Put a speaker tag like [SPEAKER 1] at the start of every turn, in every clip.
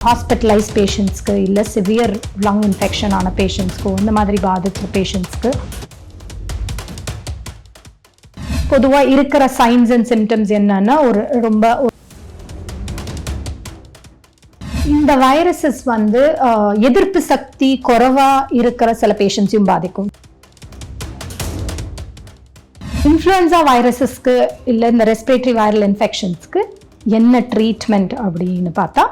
[SPEAKER 1] Hospitalise பேஷண்ட்ஸ்க்கு இல்லை severe lung infection ஆன பேஷண்ட்ஸ்க்கோ இந்த மாதிரி பாதித்த பேஷண்ட்ஸ்க்கு பொதுவாக இருக்கிற சைன்ஸ் அண்ட் சிம்டம்ஸ் என்னன்னா ஒரு ரொம்ப இந்த வைரஸஸ் வந்து எதிர்ப்பு சக்தி குறைவா இருக்கிற சில பேஷண்ட்ஸையும் பாதிக்கும். இன்ஃப்ளூயன்சா வைரஸஸ்க்கு இல்லை இந்த ரெஸ்பிரேட்டரி வைரல் இன்ஃபெக்ஷன்ஸ்க்கு என்ன ட்ரீட்மெண்ட் அப்படின்னு பார்த்தா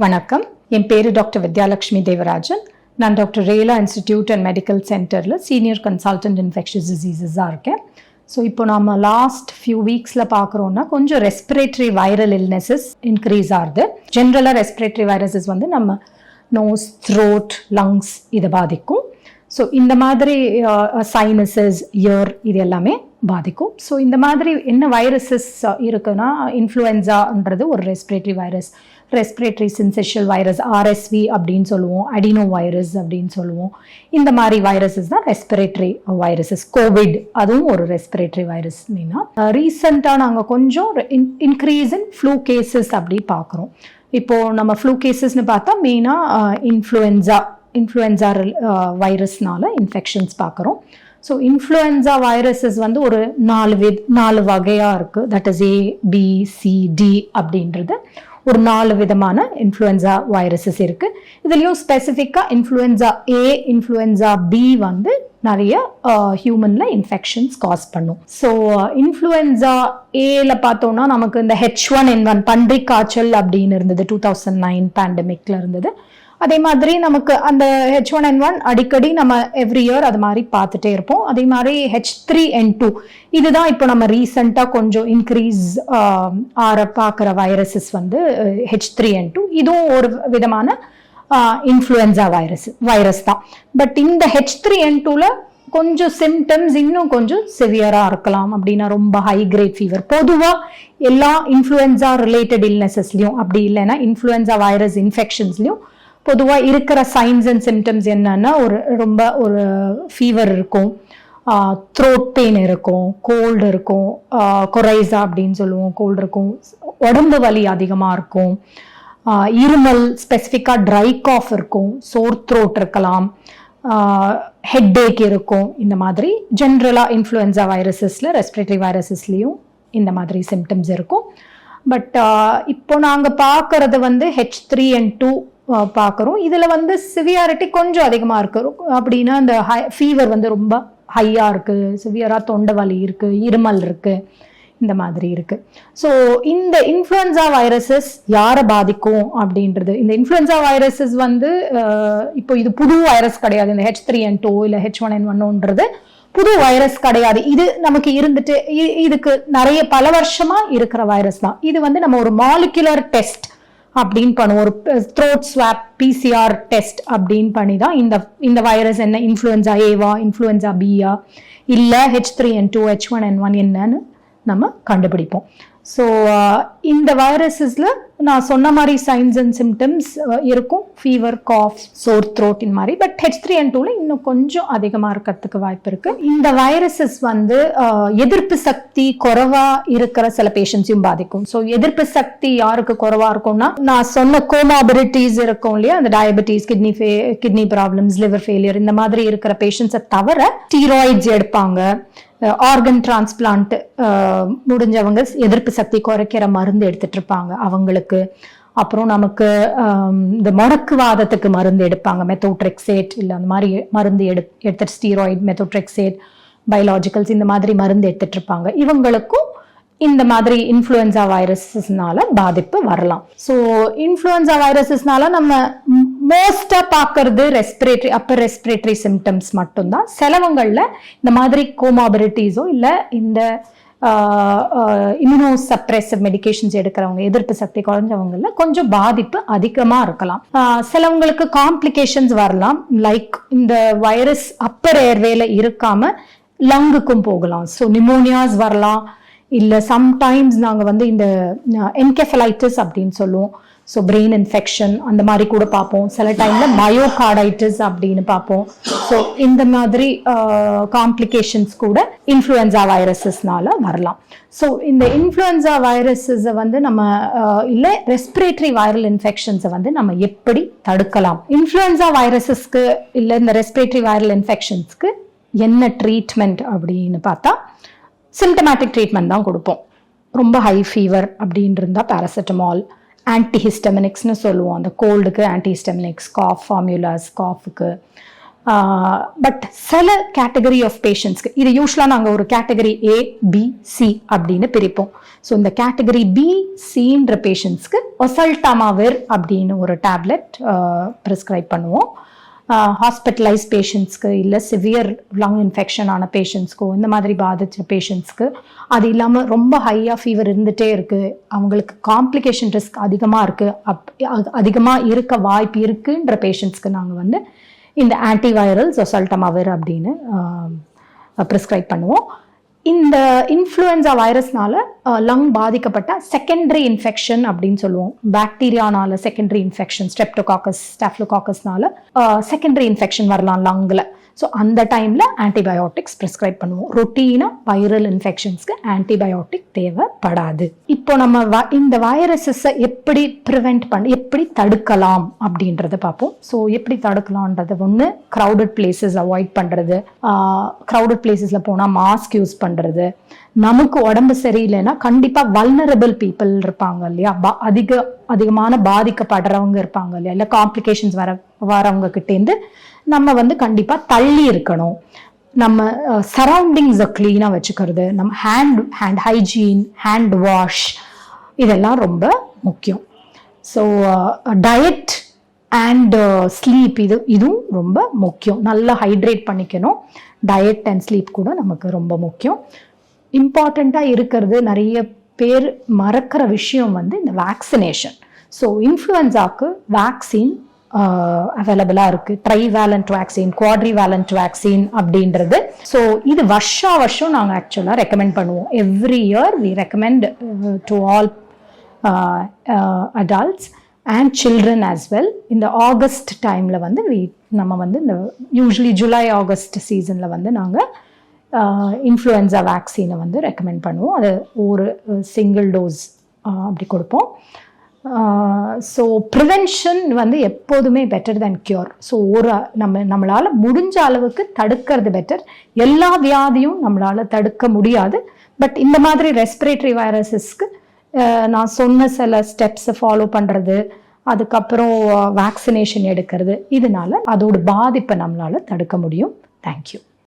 [SPEAKER 1] வணக்கம். என் பேரு டாக்டர் வித்யாலட்சுமி தேவராஜன். நான் doctor Rela institute and medical சென்டரில் சீனியர் கன்சல்டன்ட் இன்ஃபெக்ஷஸ் டிசீசஸாக இருக்கேன். ஸோ இப்போ நம்ம லாஸ்ட் ஃபியூ வீக்ஸில் பார்க்குறோன்னா கொஞ்சம் ரெஸ்பிரேட்டரி வைரல் இல்னஸஸ் இன்க்ரீஸ் ஆகுது. ஜென்ரலாக ரெஸ்பிரேட்டரி வைரஸஸ் வந்து நம்ம நோஸ் த்ரோட் லங்ஸ் இதை பாதிக்கும். ஸோ இந்த மாதிரி சைனசஸ் இயர் இது எல்லாமே பாதிக்கும். ஸோ இந்த மாதிரி என்ன வைரஸஸ் இருக்குன்னா இன்ஃப்ளூயன்ஸான்றது ஒரு respiratory virus respiratory syncytial virus RSV அப்படின்னு சொல்லுவோம் அடினோ வைரஸ் அப்படின்னு சொல்லுவோம். இந்த மாதிரி வைரஸஸ் தான் ரெஸ்பிரேட்டரி வைரஸஸ் கோவிட் அதுவும் ஒரு ரெஸ்பிரேட்டரி வைரஸ் மீனா. ரீசெண்டாக நாங்கள் கொஞ்சம் இன்க்ரீஸ் இன் ஃப்ளூ கேசஸ் அப்படி பார்க்குறோம். இப்போது நம்ம ஃப்ளூ கேசஸ்னு பார்த்தா மெயினாக இன்ஃப்ளூயன்ஸா இன்ஃப்ளூயன்ஸா வைரஸ்னால இன்ஃபெக்ஷன்ஸ் பார்க்குறோம். ஸோ இன்ஃப்ளூயன்ஸா வைரஸஸ் வந்து ஒரு நாலு வி நாலு வகையாக இருக்குது that is A B C D அப்படின்றது. ஒரு நாலு விதமான இன்ஃப்ளூயன்ஸா வைரஸஸ் இருக்குது இதுலேயும் ஸ்பெசிஃபிக்காக இன்ஃப்ளூயன்ஸா ஏ இன்ஃப்ளூயன்ஸா பி வந்து நிறைய ஹியூமனில் இன்ஃபெக்ஷன்ஸ் காஸ் பண்ணும். ஸோ இன்ஃப்ளூயன்ஸா ஏல பார்த்தோம்னா நமக்கு இந்த ஹெச் ஒன் என் ஒன் பன்றி காய்ச்சல் அப்படின்னு இருந்தது. டூ தௌசண்ட் நைன் பேண்டமிக்ல இருந்தது. அதே மாதிரி நமக்கு அந்த ஹெச் ஒன் என் ஒன் அடிக்கடி நம்ம எவ்ரி இயர் அது மாதிரி பார்த்துட்டே இருப்போம். அதே மாதிரி ஹெச் த்ரீ என் டூ இதுதான் இப்போ நம்ம ரீசெண்டாக கொஞ்சம் இன்க்ரீஸ் ஆற பார்க்குற வைரஸஸ் வந்து ஹெச் த்ரீ என் டூ இதுவும் ஒரு விதமான இன்ஃப்ளூயன்ஸா வைரஸ் வைரஸ் தான். பட் இந்த ஹெச் த்ரீ என் டூவில் கொஞ்சம் சிம்டம்ஸ் இன்னும் கொஞ்சம் சிவியராக இருக்கலாம் அப்படின்னா ரொம்ப ஹை கிரேட் ஃபீவர் பொதுவாக எல்லா இன்ஃப்ளூயன்ஸா ரிலேட்டட் இல்னஸஸ்லையும் அப்படி இல்லைன்னா இன்ஃப்ளூயன்ஸா வைரஸ் இன்ஃபெக்ஷன்ஸ்லையும் பொதுவாக இருக்கிற சைன்ஸ் அண்ட் சிம்டம்ஸ் என்னன்னா ஒரு ரொம்ப ஒரு ஃபீவர் இருக்கும். த்ரோட் பெயின் இருக்கும் கோல்டு இருக்கும் கொரைசா அப்படின்னு சொல்லுவோம் கோல்டு இருக்கும். உடம்பு வலி அதிகமாக இருக்கும். இருமல் ஸ்பெசிஃபிக்காக ட்ரை காஃப் இருக்கும் சோர் த்ரோட் இருக்கலாம். ஹெட்டேக் இருக்கும் இந்த மாதிரி. ஜென்ரலாக இன்ஃப்ளூயன்ஸா வைரஸஸில் ரெஸ்பிரேட்டரி வைரஸஸ்லேயும் இந்த மாதிரி சிம்டம்ஸ் இருக்கும். பட் இப்போ நாங்கள் பார்க்கறது வந்து ஹெச் த்ரீ அண்ட் டூ பார்க்குறோம். இதில் வந்து சிவியாரிட்டி கொஞ்சம் அதிகமாக இருக்கு. அப்படின்னா இந்த ஹை ஃபீவர் வந்து ரொம்ப ஹையாக இருக்குது சிவியராக தொண்டை வலி இருக்குது இருமல் இருக்குது இந்த மாதிரி இருக்குது ஸோ இந்த இன்ஃப்ளூயன்ஸா வைரஸஸ் யாரை பாதிக்கும் அப்படின்றது? இந்த இன்ஃப்ளூயன்ஸா வைரஸஸ் வந்து இப்போ இது புது வைரஸ் கிடையாது. இந்த ஹெச் த்ரீ என் டூ இல்லை ஹெச் ஒன் என் ஒன்னுன்றது புது வைரஸ் கிடையாது. இது நமக்கு இருந்துட்டு இ- இதுக்கு நிறைய பல வருஷமா இருக்கிற வைரஸ் தான். இது வந்து நம்ம ஒரு மாலிகுலர் டெஸ்ட் அப்படின்னு பண்ணுவோம். ஒரு த்ரோட் ஸ்வாப் பிசிஆர் டெஸ்ட் அப்படின்னு பண்ணி தான் இந்த இந்த வைரஸ் என்ன இன்ஃப்ளூயன்ஸா ஏவா இன்ஃப்ளூயன்ஸா பியா இல்லை H three N two H one N one என்னன்னு நம்ம கண்டுபிடிப்போம். ஸோ இந்த வைரஸஸில் நான் சொன்ன மாதிரி சைன்ஸ் அண்ட் சிம்டம்ஸ் இருக்கும். ஃபீவர் காஃப் சோர் த்ரோட் இந்த மாதிரி. பட் ஹெச் த்ரீ அண்ட் டூவில் இன்னும் கொஞ்சம் அதிகமாக இருக்கிறதுக்கு வாய்ப்பு இருக்குது இந்த வைரஸஸ் வந்து uh, எதிர்ப்பு சக்தி குறைவாக இருக்கிற சில பேஷண்ட்ஸையும் பாதிக்கும். ஸோ எதிர்ப்பு சக்தி யாருக்கு குறைவாக இருக்கும்னா நான் சொன்ன கோமாபிலிட்டிஸ் இருக்கும் இல்லையா? அந்த டயபெட்டிஸ் கிட்னி ஃபே கிட்னி ப்ராப்ளம்ஸ் லிவர் ஃபெயிலியர் இந்த மாதிரி இருக்கிற பேஷண்ட்ஸை தவிர ஸ்டீராய்ட்ஸ் எடுப்பாங்க. ஆர்கன் டிரான்ஸ்பிளான்ட் முடிஞ்சவங்க எதிர்ப்பு சக்தி குறைக்கிற மருந்து எடுத்துட்டு இருப்பாங்க. அவங்களுக்கு அப்புறம் நமக்கு இந்த முடக்குவாதத்துக்கு மருந்து எடுப்பாங்க. மெத்தோட்ரெக்சேட் இல்லை அந்த மாதிரி மருந்து எடு எடுத்துட்டு ஸ்டீராய்டு மெத்தோட்ரெக்சேட் பயாலாஜிக்கல்ஸ் இந்த மாதிரி மருந்து எடுத்துட்டு இருப்பாங்க. இவங்களுக்கும் இந்த மாதிரி இன்ஃப்ளூயன்ஸா வைரஸஸ்னால பாதிப்பு வரலாம். ஸோ இன்ஃப்ளூயன்ஸா வைரஸஸ்னால நம்ம மோஸ்டா பார்க்கறது ரெஸ்பிரேட்டரி அப்பர் ரெஸ்பிரேட்டரி சிம்டம்ஸ் மட்டும்தான். செலவங்களில் இந்த மாதிரி கோமாபிலிட்டிஸோ இல்லை இந்த இம்யூனோ சப்ரெசிவ் மெடிகேஷன்ஸ் எடுக்கிறவங்க எதிர்ப்பு சக்தி குறைஞ்சவங்கள கொஞ்சம் பாதிப்பு அதிகமாக இருக்கலாம். சிலவங்களுக்கு காம்ப்ளிகேஷன்ஸ் வரலாம். லைக் இந்த வைரஸ் அப்பர் ஏர்வேல இருக்காம லங்குக்கும் போகலாம். ஸோ நிமோனியாஸ் வரலாம். இல்லை சம்டைம்ஸ் நாங்கள் வந்து இந்த என்கெஃபலைட்டிஸ் அப்படின்னு சொல்லுவோம். ஸோ பிரெயின் இன்ஃபெக்ஷன் அந்த மாதிரி கூட பார்ப்போம். சில டைம்ல மயோகார்டைட்டிஸ் அப்படின்னு பார்ப்போம். ஸோ இந்த மாதிரி காம்ப்ளிகேஷன்ஸ் கூட இன்ஃப்ளூயன்சா வைரஸஸ்னால வரலாம். ஸோ இந்த இன்ஃப்ளூயன்சா வைரஸஸை வந்து நம்ம இல்லை இல்ல ரெஸ்பிரேட்டரி வைரல் இன்ஃபெக்ஷன்ஸை வந்து நம்ம எப்படி தடுக்கலாம்? இன்ஃப்ளூயன்சா வைரஸஸ்க்கு இல்லை இந்த ரெஸ்பிரேட்டரி வைரல் இன்ஃபெக்ஷன்ஸ்க்கு என்ன ட்ரீட்மெண்ட் அப்படின்னு பார்த்தா சிம்டமேட்டிக் ட்ரீட்மெண்ட் தான் கொடுப்போம். ரொம்ப ஹை ஃபீவர் அப்படின்னு இருந்தால் பேராசிட்டமால் ஆன்டிஹிஸ்டமினிக்ஸ்னு சொல்லுவோம். அந்த கோல்டுக்கு ஆன்டிஹிஸ்டமினிக்ஸ் காஃப் ஃபார்முலாஸ் காஃபுக்கு பட் சில கேட்டகரி ஆஃப் பேஷண்ட்ஸ்க்கு இது யூஸ்வலாக நாங்கள் ஒரு கேட்டகரி ஏ பி சி அப்படின்னு பிரிப்போம். ஸோ இந்த கேட்டகரி பி சின்ற பேஷண்ட்ஸ்க்கு ஒசல்டாமாவிர் அப்படின்னு ஒரு டேப்லெட் ப்ரிஸ்கிரைப் பண்ணுவோம். ஹாஸ்பிட்டலைஸ் பேஷண்ட்ஸ்க்கு இல்லை சிவியர் லங் இன்ஃபெக்ஷன் ஆன பேஷண்ட்ஸ்க்கோ இந்த மாதிரி பாதித்த பேஷண்ட்ஸ்க்கு அது இல்லாமல் ரொம்ப ஹையாக ஃபீவர் இருந்துகிட்டே இருக்குது அவங்களுக்கு காம்ப்ளிகேஷன் ரிஸ்க் அதிகமாக இருக்குது அப் அதிகமாக இருக்க வாய்ப்பு இருக்குன்ற பேஷண்ட்ஸ்க்கு நாங்கள் வந்து இந்த ஆன்டிவைரல் சொசல்டமாவிர் அப்படின்னு ப்ரிஸ்கிரைப் பண்ணுவோம். இந்த இன்ஃப்ளூயன்சா வைரஸ்னால லங் பாதிக்கப்பட்ட செகண்டரி இன்ஃபெக்ஷன் அப்படின்னு சொல்லுவோம். பாக்டீரியானால செகண்டரி இன்ஃபெக்ஷன் ஸ்டெப்டோகாக்கஸ் ஸ்டாஃப்லோகாக்கஸ்னால செகண்டரி இன்ஃபெக்ஷன் வரலாம் லங்கில் ஸோ அந்த டைமில் ஆன்டிபயோட்டிக்ஸ் ப்ரிஸ்கிரைப் பண்ணுவோம். ரொட்டீனாக வைரல் இன்ஃபெக்ஷன்ஸ்க்கு ஆன்டிபயோட்டிக் தேவைப்படாது. இப்போ நம்ம வ- இந்த வைரஸஸை எப்படி ப்ரிவெண்ட் பண்ண எப்படி தடுக்கலாம் அப்படின்றத பார்ப்போம். ஸோ எப்படி தடுக்கலான்றது ஒன்று க்ரௌடட் பிளேசஸ் அவாய்ட் பண்ணுறது க்ரௌடட் பிளேசஸில் போனால் மாஸ்க் யூஸ் பண்ணுறது நமக்கு உடம்பு சரியில்லைன்னா கண்டிப்பாக வல்னரபிள் பீப்புள் இருப்பாங்க இல்லையா? பா- அதிக அதிகமான பாதிக்கப்படுறவங்க இருப்பாங்க இல்லையா? இல்லை காம்ப்ளிகேஷன்ஸ் வர வரவங்க கிட்டேருந்து நம்ம வந்து கண்டிப்பாக தள்ளி இருக்கணும். நம்ம சரௌண்டிங்ஸை க்ளீனாக வச்சுக்கிறது நம்ம hand hand hygiene hand wash இதெல்லாம் ரொம்ப முக்கியம். ஸோ டயட் அண்ட் ஸ்லீப் இது இதுவும் ரொம்ப முக்கியம். நல்லா ஹைட்ரேட் பண்ணிக்கணும். டயட் அண்ட் ஸ்லீப் கூட நமக்கு ரொம்ப முக்கியம். இம்பார்ட்டண்ட்டாக இருக்கிறது நிறைய பேர் மறக்கிற விஷயம் வந்து இந்த வேக்சினேஷன் ஸோ இன்ஃப்ளூயன்ஸாக்கு வேக்சின் அவைலபிளாக இருக்குது ட்ரைவேலண்ட் வேக்சின் குவாட்ரிவேலண்ட் வேக்சின் அப்படின்றது. ஸோ இது வருஷா வருஷம் நாங்கள் ஆக்சுவலாக ரெக்கமெண்ட் பண்ணுவோம். Every year we recommend to all adults and children as well இந்த ஆகஸ்ட் டைமில் வந்து வி நம்ம வந்து இந்த யூஸ்வலி ஜூலை ஆகஸ்ட் சீசனில் வந்து நாங்கள் இன்ஃப்ளூயன்சா வேக்சினை வந்து ரெக்கமெண்ட் பண்ணுவோம். அது ஒரு uh, சிங்கிள் டோஸ் அப்படி கொடுப்போம். ஸோ ப்ரிவென்ஷன் வந்து எப்போதுமே பெட்டர் தேன் க்யூர் ஸோ ஒரு நம்ம நம்மளால் முடிஞ்ச அளவுக்கு தடுக்கிறது பெட்டர் எல்லா வியாதியும் நம்மளால் தடுக்க முடியாது. பட் இந்த மாதிரி ரெஸ்பிரேட்டரி வைரஸஸ்க்கு நான் சொன்ன சில ஸ்டெப்ஸை ஃபாலோ பண்ணுறது அதுக்கப்புறம் வேக்சினேஷன் எடுக்கிறது இதனால அதோட பாதிப்பை நம்மளால் தடுக்க முடியும். தேங்க்யூ